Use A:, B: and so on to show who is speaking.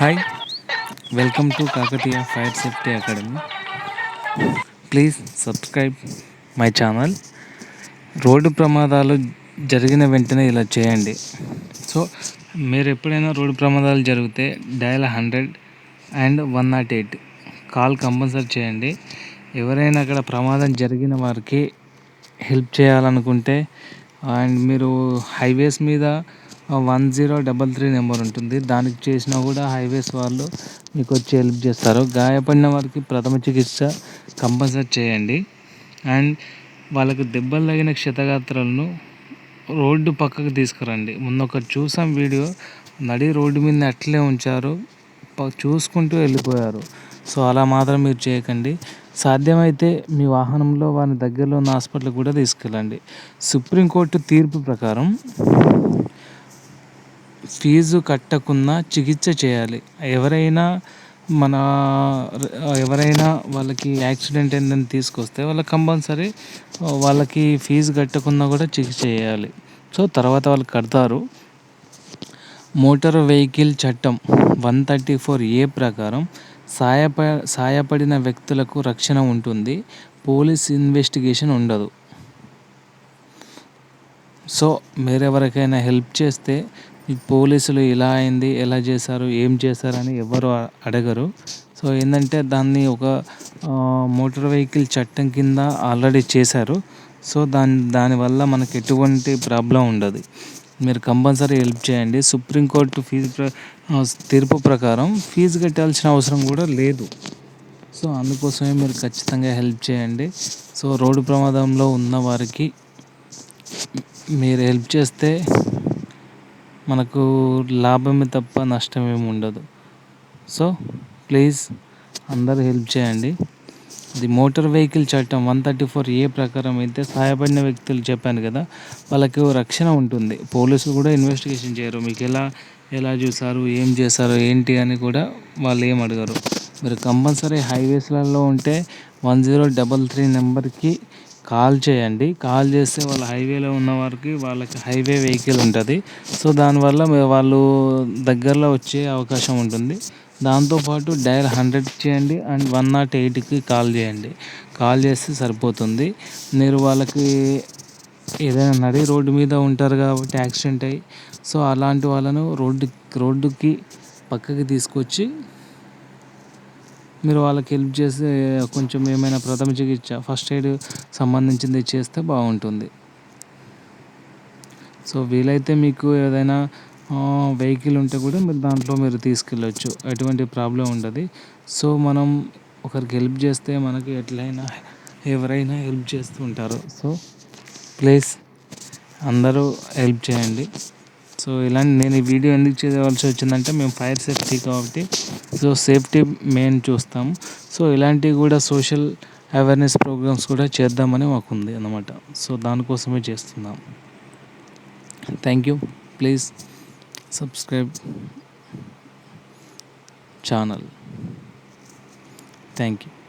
A: Hi welcome to Kakatiya fire safety academy please subscribe my channel road ప్రమాదాలు జరిగిన వెంటనే ఇలా చేయండి. సో మీరు ఎప్పుడైనా రోడ్డు ప్రమాదాలు జరిగితే dial hundred and one nought eight call compulsory చేయండి. ఎవరైనా అక్కడ ప్రమాదం జరిగిన వారికి హెల్ప్ చేయాలనుకుంటే అండ్ మీరు హైవేస్ మీద one zero double three number ఉంటుంది. దానికి చేసినా కూడా హైవేస్ వాళ్ళు మీకు వచ్చి హెల్ప్ చేస్తారు. గాయపడిన వారికి ప్రథమ చికిత్స కంపల్సరీ చేయండి. అండ్ వాళ్ళకు దెబ్బలు తగిన క్షతగాత్రాలను రోడ్డు పక్కకు తీసుకురండి. మొన్న ఒకటి చూసాం వీడియో. నడి రోడ్డు మీద అట్లే ఉంచారు. చూసుకుంటూ వెళ్ళిపోయారు. సో అలా మాత్రం మీరు చేయకండి. సాధ్యమైతే మీ వాహనంలో వారి దగ్గరలో ఉన్న హాస్పిటల్ కూడా తీసుకెళ్ళండి. సుప్రీంకోర్టు తీర్పు ప్రకారం ఫీజు కట్టకున్నా చికిత్స చేయాలి. ఎవరైనా మన ఎవరైనా వాళ్ళకి యాక్సిడెంట్ అయిందని తీసుకొస్తే వాళ్ళకి కంపల్సరీ వాళ్ళకి ఫీజు కట్టకున్నా కూడా చికిత్స చేయాలి. సో తర్వాత వాళ్ళు కడతారు. మోటార్ వెహికల్ చట్టం వన్ థర్టీ ఫోర్ ఏ ప్రకారం సాయప సాయపడిన వ్యక్తులకు రక్షణ ఉంటుంది. పోలీస్ ఇన్వెస్టిగేషన్ ఉండదు. సో మీరెవరికైనా హెల్ప్ చేస్తే పోలీసులు ఇలా అయింది ఎలా చేశారు ఏం చేశారని ఎవ్వరు ఎవరు అడగరు. సో ఏంటంటే దాన్ని ఒక మోటార్ వెహికల్ చట్టం కింద ఆల్రెడీ చేశారు. సో దాని దానివల్ల మనకు ఎటువంటి ప్రాబ్లం ఉండదు. మీరు కంపల్సరీ హెల్ప్ చేయండి. సుప్రీంకోర్టు ఫీజు తీర్పు ప్రకారం ఫీజు కట్టాల్సిన అవసరం కూడా లేదు. సో అందుకోసమే మీరు ఖచ్చితంగా హెల్ప్ చేయండి. సో రోడ్డు ప్రమాదంలో ఉన్న వారికి మీరు హెల్ప్ చేస్తే మనకు లాభమే తప్ప నష్టం ఏమి ఉండదు. సో ప్లీజ్ అందరూ హెల్ప్ చేయండి. ఇది మోటార్ వెహికల్ చట్టం వన్ థర్టీ ఫోర్ ఏ ప్రకారం అయితే సహాయపడిన వ్యక్తులు చెప్పాను కదా వాళ్ళకి రక్షణ ఉంటుంది. పోలీసులు కూడా ఇన్వెస్టిగేషన్ చేయరు. మీకు ఎలా ఎలా చూసారు ఏం చేశారు ఏంటి అని కూడా వాళ్ళు ఏం అడగరు. మీరు కంపల్సరీ హైవేస్లలో ఉంటే వన్ జీరో డబల్ త్రీ నెంబర్కి కాల్ చేయండి. కాల్ చేస్తే వాళ్ళ హైవేలో ఉన్న వారికి వాళ్ళకి హైవే వెహికల్ ఉంటుంది. సో దానివల్ల వాళ్ళు దగ్గరలో వచ్చే అవకాశం ఉంటుంది. దాంతోపాటు డయల్ హండ్రెడ్ చేయండి అండ్ వన్ నాట్ ఎయిట్కి కాల్ చేయండి. కాల్ చేస్తే సరిపోతుంది. మీరు వాళ్ళకి ఏదైనా నడి రోడ్డు మీద ఉంటారు కాబట్టి యాక్సిడెంట్ అయ్యి సో అలాంటి వాళ్ళను రోడ్డు రోడ్డుకి పక్కకి తీసుకొచ్చి మీరు వాళ్ళకి హెల్ప్ చేస్తే కొంచెం ఏమైనా ప్రథమ చికిత్స ఫస్ట్ ఎయిడ్ సంబంధించింది చేస్తే బాగుంటుంది. సో వీలైతే మీకు ఏదైనా వెహికల్ ఉంటే కూడా మీరు దాంట్లో మీరు తీసుకెళ్ళచ్చు. ఎటువంటి ప్రాబ్లం ఉండదు. సో మనం ఒకరికి హెల్ప్ చేస్తే మనకి ఎట్లయినా ఎవరైనా హెల్ప్ చేస్తూ ఉంటారు. సో ప్లీజ్ అందరూ హెల్ప్ చేయండి. సో ఇలాంటి నేను ఈ వీడియో ఎందుకు చేయవలసి వచ్చిందంటే మేము ఫైర్ సేఫ్టీ కాబట్టి సో సేఫ్టీ మెయిన్ చూస్తాం. సో ఇలాంటివి కూడా సోషల్ అవేర్నెస్ ప్రోగ్రామ్స్ కూడా చేద్దామని మాకు ఉంది అన్నమాట. సో దానికోసమే చేస్తున్నాం. Thank you. Please subscribe channel. Thank you.